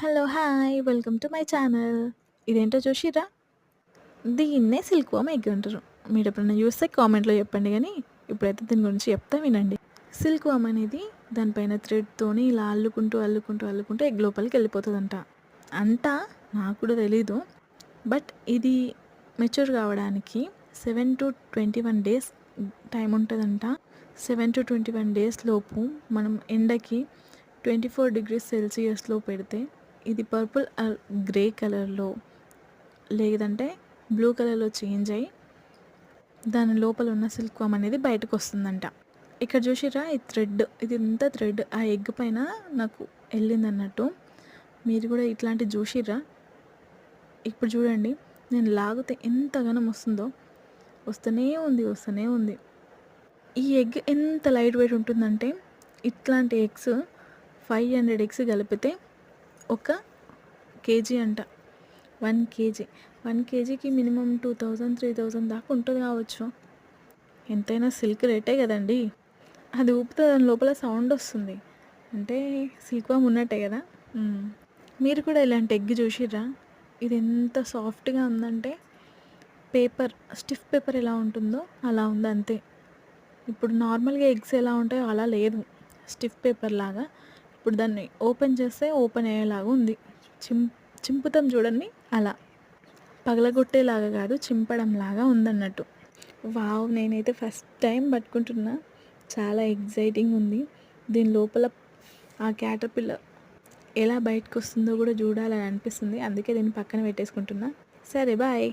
Hello hi welcome to my channel ఇదేంటో చూసిరా దీన్నే సిల్క్ వామ్ ఎగ్ అంటారు. మీరు ఎప్పుడైనా చూస్తే కామెంట్లో చెప్పండి కానీ ఇప్పుడైతే దీని గురించి చెప్తా వినండి. సిల్క్ వామ్ అనేది దానిపైన థ్రెడ్తోని ఇలా అల్లుకుంటూ అల్లుకుంటూ అల్లుకుంటూ ఎగ్ లోపలికి వెళ్ళిపోతుందంట. అంట నాకు కూడా తెలీదు. బట్ ఇది మెచ్యూర్ కావడానికి seven to twenty one days time ఉంటుందంట. Seven to twenty one days లోపు మనం ఎండకి ట్వంటీ ఫోర్ డిగ్రీస్ సెల్సియస్లో పెడితే ఇది పర్పుల్ గ్రే కలర్లో లేదంటే బ్లూ కలర్లో చేంజ్ అయ్యి దాని లోపల ఉన్న సిల్క్ వామ్ అనేది బయటకు వస్తుందంట. ఇక్కడ చూసిరా ఈ థ్రెడ్ ఇది ఎంత థ్రెడ్ ఆ ఎగ్ పైన నాకు వెళ్ళింది అన్నట్టు మీరు కూడా ఇట్లాంటి చూసిర్రా? ఇప్పుడు చూడండి నేను లాగితే ఎంతగానం వస్తుందో. వస్తూనే ఉంది వస్తూనే ఉంది. ఈ ఎగ్ ఎంత లైట్ వెయిట్ ఉంటుందంటే ఇట్లాంటి ఎగ్స్ ఫైవ్ హండ్రెడ్ ఎగ్స్ కలిపితే ఒక కేజీ అంట. One KG. వన్ కేజీకి minimum two thousand three thousand దాకా ఉంటుంది కావచ్చు. ఎంతైనా సిల్క్ రేటే కదండి. అది ఊపితే దాని లోపల సౌండ్ వస్తుంది. అంటే సిల్క్ వామ్ ఉన్నట్టే కదా. మీరు కూడా ఇలాంటి ఎగ్ చూసిర్రా? ఇది ఎంత సాఫ్ట్గా ఉందంటే పేపర్ స్టిఫ్ పేపర్ ఎలా ఉంటుందో అలా ఉంది అంతే ఇప్పుడు నార్మల్గా ఎగ్స్ ఎలా ఉంటాయో అలా లేదు. స్టిఫ్ పేపర్ లాగా. ఇప్పుడు దాన్ని ఓపెన్ చేస్తే ఓపెన్ అయ్యేలాగా ఉంది. చిం చింపుతాం చూడండి. అలా. పగలగొట్టేలాగా కాదు చింపడం లాగా ఉందన్నట్టు. వావ్ నేనైతే ఫస్ట్ టైం పట్టుకుంటున్నా. చాలా ఎగ్జైటింగ్ ఉంది. దీని లోపల ఆ క్యాటర్పిల్ల ఎలా బయటకు వస్తుందో కూడా చూడాలని అనిపిస్తుంది. అందుకే దీన్ని పక్కన పెట్టేసుకుంటున్నా. సరే బాయ్.